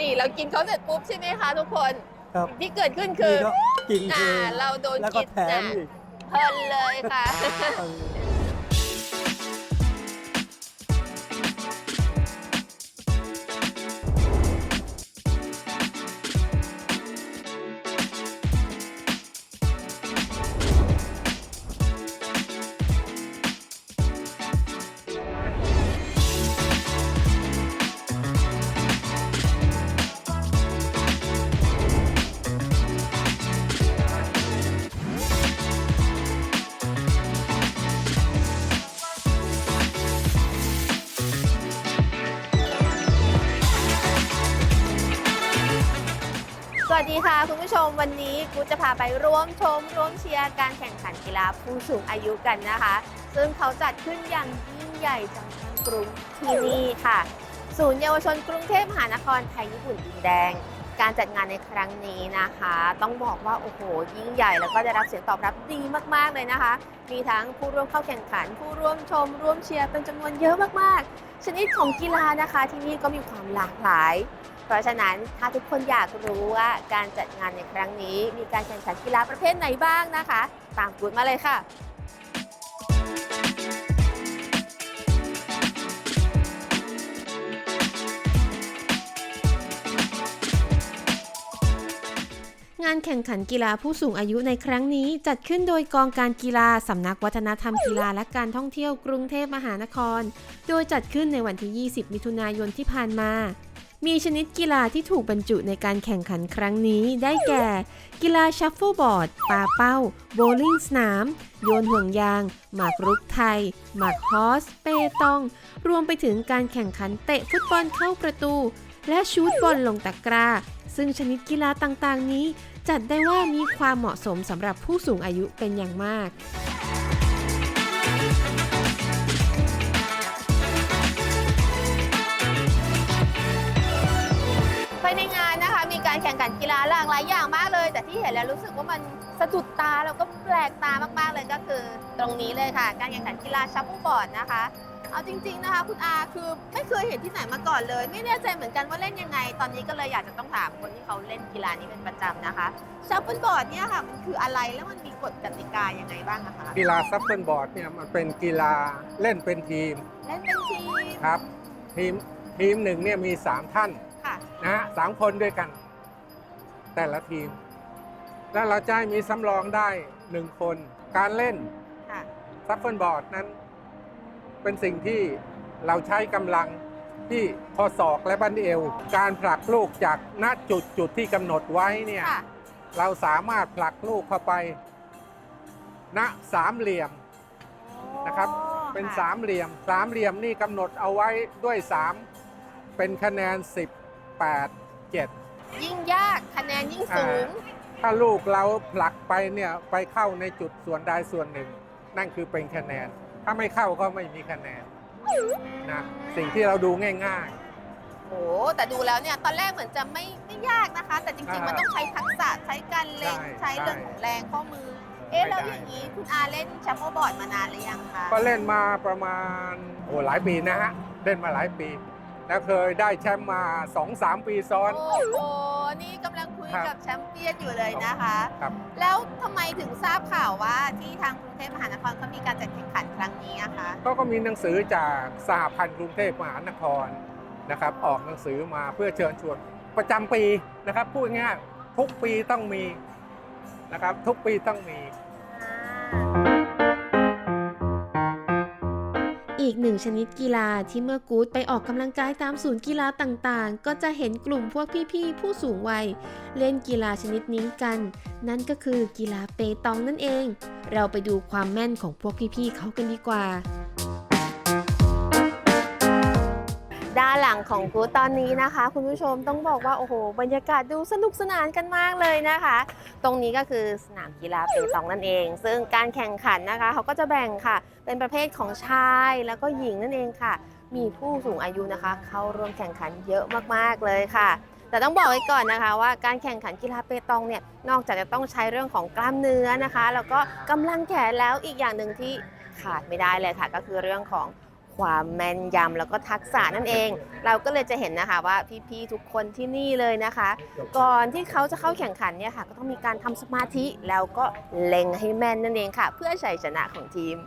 นี่เรากินเขาเสร็จปุ๊บใช่ไหมคะทุกคนครับที่เกิดขึ้นคือนี่ก็กินอ่าเองเราโดนแล้วก็กินแถมน่ะอีกเพลินเลยค่ะ เออ ค่ะ คุณผู้ชมวันนี้กูจะพาไปร่วมชม ร่วมเชียร์การแข่งขันกีฬาผู้สูงอายุกันนะคะ ซึ่งเขาจัดขึ้นอย่างยิ่งใหญ่จังหวัดกรุงที่นี่ค่ะ ศูนย์เยาวชนกรุงเทพมหานครไทยญี่ปุ่นดินแดง การจัดงานในครั้งนี้นะคะ ต้องบอกว่าโอ้โหยิ่งใหญ่แล้วก็ได้รับเสียงตอบรับดีมากๆเลยนะคะ มีทั้งผู้ร่วมเข้าแข่งขัน ผู้ร่วมชม ร่วมเชียร์เป็นจำนวนเยอะมากๆ ชนิดของกีฬานะคะที่นี่ก็มีความหลากหลาย เพราะฉะนั้นถ้าทุกคนอยากรู้ว่าการจัดงานในครั้งนี้ มีการแข่งขันกีฬาประเภทไหนบ้างนะคะ ตามกูดมาเลยค่ะงานแข่งขันกีฬาผู้สูงอายุในครั้งนี้ จัดขึ้นโดยกองการกีฬาสำนักวัฒนธรรมกีฬาและการท่องเที่ยวกรุงเทพมหานคร โดยจัดขึ้นในวันที่ 20 มิถุนายนที่ผ่านมา มีชนิดกีฬาที่ถูกบรรจุในการแข่งขันครั้งนี้ได้แก่ กีฬาชัฟเฟิลบอร์ดปาเป้า โบว์ลิ่งสนาม โยนห่วงยาง หมากรุกไทย หมากฮอส เปตอง รวมไปถึงการแข่งขันเตะฟุตบอลเข้าประตู และชูตบอลลงตะกร้า ซึ่งชนิดกีฬาต่างๆ นี้ จัดได้ว่ามีความเหมาะสมสำหรับผู้สูงอายุเป็นอย่างมาก ข่งขันกีฬาหลากหลายอย่างมากเลย แต่ที่เห็นแล้วรู้สึกว่ามันสะดุดตาแล้วก็แปลกตามากๆเลยก็คือ ตรงนี้เลยค่ะ การแข่งขันกีฬาชัฟเฟิลบอร์ดนะคะเอาจริง ๆนะคะ คุณอาคือไม่เคยเห็นที่ไหนมาก่อนเลย ไม่แน่ใจเหมือนกันว่าเล่นยังไง ตอนนี้ก็เลยอยากจะต้องถามคนที่เขาเล่นกีฬานี้เป็นประจำนะคะชัฟเฟิลบอร์ดเนี่ยค่ะมันคืออะไรแล้วมันมีกฎกติกายังไงบ้างอะคะกีฬาซับเฟิลบอร์ดเนี่ยมันเป็นกีฬาเล่นเป็นทีม เล่นเป็นทีมครับ ทีมทีมหนึ่งเนี่ยมี 3 ท่านค่ะนะฮะสามคนด้วยกัน แต่ละทีม แล้วเราจะให้มีสำรองได้1คน การเล่นค่ะซับเฟิลบอร์ดนั้น เป็นสิ่งที่เราใช้กำลังที่ข้อศอกและบั้นเอว การผลักลูกจากณจุดจุดที่กำหนดไว้เนี่ย ค่ะเราสามารถผลักลูกเข้าไป ณสามเหลี่ยม นะครับ เป็นค่ะสามเหลี่ยมสามเหลี่ยมนี่กำหนดเอาไว้ด้วย 3 เป็นคะแนน 10 8 7 ยิ่งยากคะแนนยิ่งสูง ถ้าลูกเราผลักไปเนี่ยไปเข้าในจุดส่วนใดส่วนหนึ่ง นั่นคือเป็นคะแนน ถ้าไม่เข้าก็ไม่มีคะแนนนะสิ่งที่เราดูง่ายโอ้แต่ดูแล้วเนี่ยตอนแรกเหมือนจะไม่ไม่ยากนะคะ แต่จริงๆมันต้องใช้ทักษะใช้การเล็งใช่ใช้เรื่องของแรงข้อมือ เอ๊ะแล้วอย่างนี้คุณอาเล่นแชมเปี้ยนบอร์ดมานานหรือยังคะๆก็เล่นมาประมาณโอ้หลายปีนะฮะเล่นมาหลายปี แล้วเคยได้แชมป์มา 2-3 ปีซ้อน โอ้โห นี่กำลังคุยครับกับแชมเปี้ยนอยู่เลยนะคะ ครับ แล้วทำไมถึงทราบข่าวว่าที่ทางกรุงเทพมหานครเขามีการจัดแข่งขันครั้งนี้อะคะก็ก็มีหนังสือจากสหพันธ์กรุงเทพมหานครนะครับออกหนังสือมาเพื่อเชิญชวนประจำปีนะครับพูดง่ายๆทุกปีต้องมีนะครับทุกปีต้องมี อีกหนึ่งชนิดกีฬาที่เมื่อกู๊ดไปออกกำลังกายตามศูนย์กีฬาต่างๆ ก็จะเห็นกลุ่มพวกพี่ๆ ผู้สูงวัย เล่นกีฬาชนิดนี้กัน นั่นก็คือกีฬาเปตองนั่นเอง เราไปดูความแม่นของพวกพี่ๆเขากันดีกว่าด้านหลังของกูตอนนี้นะคะ คุณผู้ชมต้องบอกว่าโอ้โห บรรยากาศดูสนุกสนานกันมากเลยนะคะ ตรงนี้ก็คือสนามกีฬาเปตองนั่นเอง ซึ่งการแข่งขันนะคะเขาก็จะแบ่งค่ะ เป็นประเภทของชายแล้วก็หญิงนั่นเองค่ะ มีผู้สูงอายุนะคะ เข้าร่วมแข่งขันเยอะมากๆเลยค่ะ แต่ต้องบอกไว้ก่อนนะคะ ว่าการแข่งขันกีฬาเปตองเนี่ยนอกจากจะต้องใช้เรื่องของกล้ามเนื้อนะคะ แล้วก็กำลังแขนแล้วอีกอย่างหนึ่งที่ขาดไม่ได้เลยค่ะ ก็คือเรื่องของความแม่นยำแล้วก็ทักษะนั่นเอง เราก็เลยจะเห็นนะคะว่าพี่ๆทุกคนที่นี่เลยนะคะ ก่อนที่เขาจะเข้าแข่งขันเนี่ยค่ะ ก็ต้องมีการทำสมาธิแล้วก็เล็งให้แม่นนั่นเองค่ะ เพื่อชัยชนะของทีม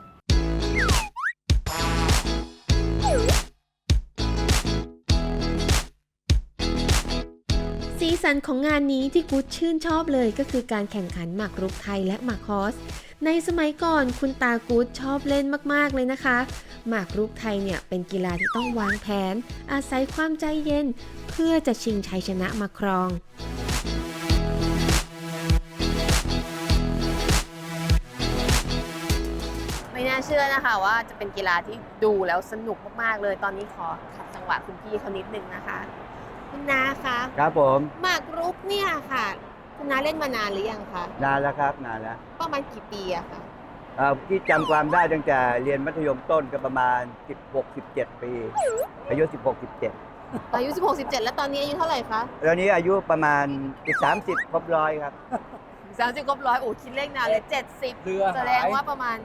สันของงานนี้ที่กู๊ดชื่นชอบเลยก็คือการแข่งขันหมากรุกไทยและหมากฮอส ในสมัยก่อนคุณตากู๊ดชอบเล่นมากๆเลยนะคะ หมากรุกไทยเนี่ยเป็นกีฬาที่ต้องวางแผน อาศัยความใจเย็น เพื่อจะชิงชัยชนะมาครองไม่น่าเชื่อนะคะว่าจะเป็นกีฬาที่ดูแล้วสนุกมากๆเลย ตอนนี้ขอขัดจังหวะคุณพี่เขานิดนึงนะคะ คุณนาคะครับผมหมากรุกเนี่ยค่ะ คุณนาเล่นมานานหรือยังคะนานแล้วครับนานแล้วประมาณกี่ปีอะคะเอ่อที่จำความได้ตั้งแต่เรียนมัธยมต้นก็ประมาณ 16-17 ปี อายุ 16-17อายุ 16 17 แล้วตอนนี้อายุเท่าไหร่คะแล้วนี้อายุประมาณอีก30ครบร้อยครับ 30ครบร้อยโอ้คิดเลขนานเลย 70 เรือแสดงว่าประมาณ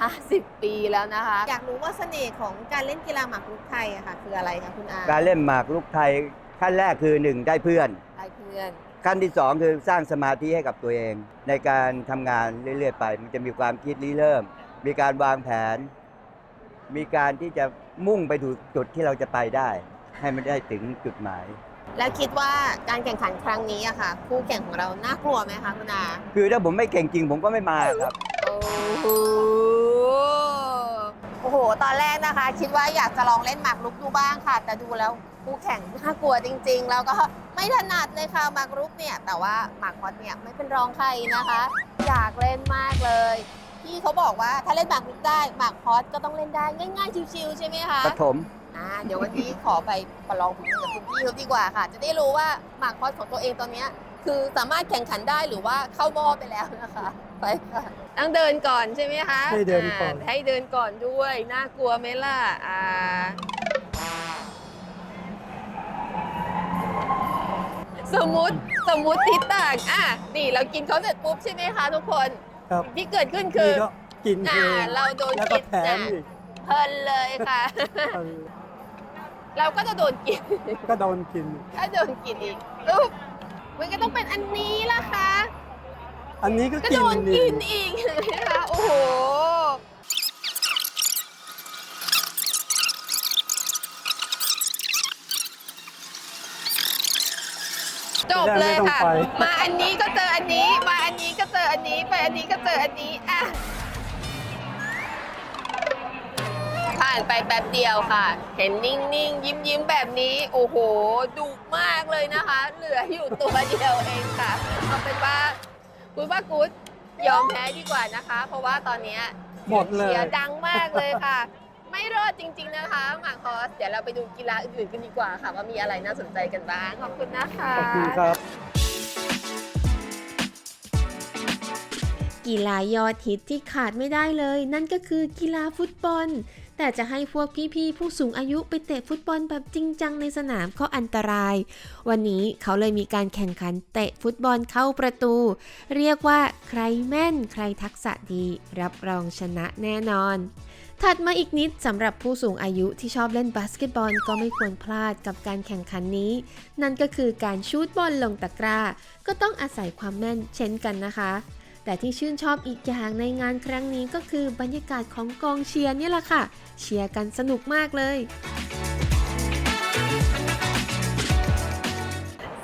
50 ปีแล้วนะคะ อยากรู้ว่าเสน่ห์ของการเล่นกีฬาหมากรุกไทยอะค่ะ คืออะไรคะคุณอาการเล่นหมากรุกไทย ขั้นแรกคือ1ได้เพื่อนได้เพื่อนขั้นที่2คือสร้างสมาธิให้กับตัวเอง ในการทำงานเรื่อยๆไป มันจะมีความคิดริเริ่ม มีการวางแผน มีการที่จะมุ่งไปถึงจุดที่เราจะไปได้ ให้มันได้ถึงจุดหมาย แล้วคิดว่าการแข่งขันครั้งนี้อะค่ะ คู่แข่งของเราน่ากลัวไหมคะคุณอาคือถ้าผมไม่เก่งจริงผมก็ไม่มาครับ โอ้โหโอ้โหตอนแรกนะคะ คิดว่าอยากจะลองเล่นหมากรุกดูบ้างค่ะ แต่ดูแล้ว คู่แข่งน่ากลัวจริง ๆ แล้วก็ไม่ถนัดเลยค่ะหมากรุกเนี่ย แต่ว่าหมากฮอตเนี่ยไม่เป็นรองใครนะคะ อยากเล่นมากเลยพี่เขาบอกว่าถ้าเล่นหมากรุกได้หมากฮอตก็ต้องเล่นได้ง่าย ๆ ชิวๆใช่ไหมคะปฐมอ่าเดี๋ยววันนี้ขอไปประลองฝีมือกับคุณพี่เขาดีกว่าค่ะ จะได้รู้ว่าหมากฮอตของตัวเองตอนเนี้ยคือสามารถแข่งขันได้หรือว่าเข้าหม้อไปแล้วนะคะไปค่ะต้องเดินก่อนใช่ไหมคะให้เดินก่อนาให้เดินก่อนด้วยน่ากลัวไหมล่ะอ่า สมมติสมมติทิศต่างอะนี่เรากินเขาเสร็จปุ๊บใช่ไหมคะทุกคนครับที่เกิดขึ้นคือนี่ก็กินอ่าเองเราโดนแล้วก็กินแถมอะอีกเพลินเลยค่ะ เออเราก็จะโดนกิน ก็โดนกิน ถ้าโดนกินอีกอุ๊บมันก็ต้องเป็นอันนี้ล่ะคะ อันนี้ก็ก็กินโดนกินอีกนะคะโอ้โห จ บเลยค่ะมาอันนี้ก็เจออันนี้ มาอันนี้ก็เจออันนี้ ไปอันนี้ก็เจออันนี้อะผ่านไปแป๊บเดียวค่ะ เห็นนิ่งๆ ยิ้มยิ้มๆแบบนี้ โอ้โห ดุมากเลยนะคะ เหลืออยู่ตัวเดียวเองค่ะเอาเป็นว่าคุณว่ากูดยอมแพ้ดีกว่านะคะ เพราะว่าตอนเนี้ยหมดเลยเชียร์ดังมากเลยค่ะ ไม่รอดจริง ๆนะคะหมากคอส เดี๋ยวเราไปดูกีฬาอื่นๆกันดีกว่าค่ะ ว่ามีอะไรน่าสนใจกันบ้าง ขอบคุณนะคะ ขอบคุณครับ กีฬายอดฮิตที่ขาดไม่ได้เลย นั่นก็คือกีฬาฟุตบอล แต่จะให้พวกพี่ๆผู้สูงอายุไปเตะฟุตบอลแบบจริงจังในสนามก็อันตราย วันนี้เขาเลยมีการแข่งขันเตะฟุตบอลเข้าประตู เรียกว่าใครแม่นใครทักษะดี รับรองชนะแน่นอนถัดมาอีกนิดสำหรับผู้สูงอายุที่ชอบเล่นบาสเกตบอลก็ไม่ควรพลาดกับการแข่งขันนี้ นั่นก็คือการชูตบอลลงตะกร้า ก็ต้องอาศัยความแม่นเช่นกันนะคะ แต่ที่ชื่นชอบอีกอย่างในงานครั้งนี้ก็คือบรรยากาศของกองเชียร์นี่แหละค่ะ เชียร์กันสนุกมากเลย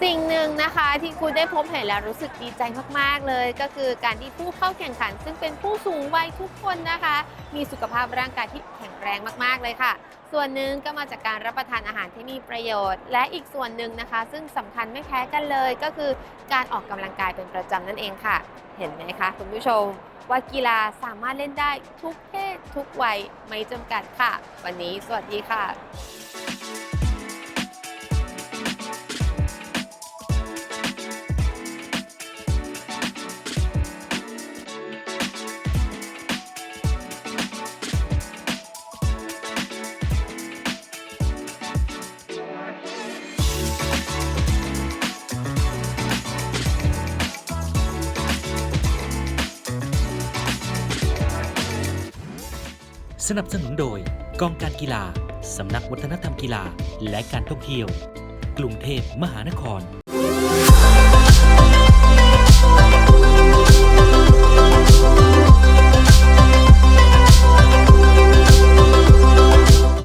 สิ่งหนึ่งนะคะที่คุณได้พบเห็นแล้วรู้สึกดีใจมากๆเลย ก็คือการที่ผู้เข้าแข่งขัน ซึ่งเป็นผู้สูงวัยทุกคนนะคะ มีสุขภาพร่างกายที่แข็งแรงมากๆเลยค่ะส่วนหนึ่งก็มาจากการรับประทานอาหารที่มีประโยชน์ และอีกส่วนหนึ่งนะคะ ซึ่งสำคัญไม่แพ้กันเลยก็คือการออกกำลังกายเป็นประจำนั่นเองค่ะ เห็นไหมคะคุณผู้ชมว่ากีฬาสามารถเล่นได้ทุกเพศทุกวัยไม่จำกัดค่ะ วันนี้สวัสดีค่ะ สนับสนุนโดยกองการกีฬา สำนักวัฒนธรรมกีฬา และการท่องเที่ยว กรุงเทพมหานคร